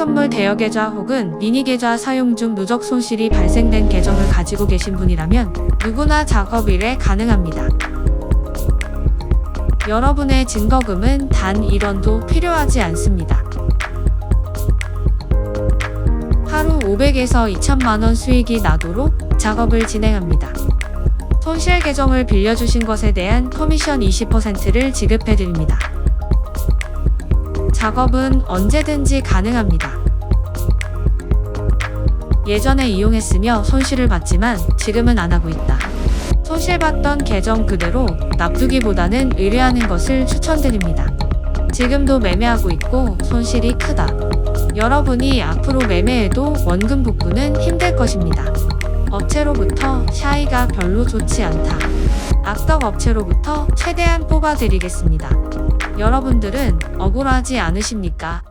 선물 대여 계좌 혹은 미니 계좌 사용 중 누적 손실이 발생된 계정을 가지고 계신 분이라면 누구나 작업 일에 가능합니다. 여러분의 증거금은 단 1원도 필요하지 않습니다. 하루 500에서 2천만원 수익이 나도록 작업을 진행합니다. 손실 계정을 빌려주신 것에 대한 커미션 20%를 지급해드립니다. 작업은 언제든지 가능합니다. 예전에 이용했으며 손실을 봤지만 지금은 안 하고 있다. 손실봤던 계정 그대로 납두기보다는 의뢰하는 것을 추천드립니다. 지금도 매매하고 있고 손실이 크다. 여러분이 앞으로 매매해도 원금 복구는 힘들 것입니다. 업체로부터 샤이가 별로 좋지 않다. 악덕 업체로부터 최대한 뽑아드리겠습니다. 여러분들은 억울하지 않으십니까?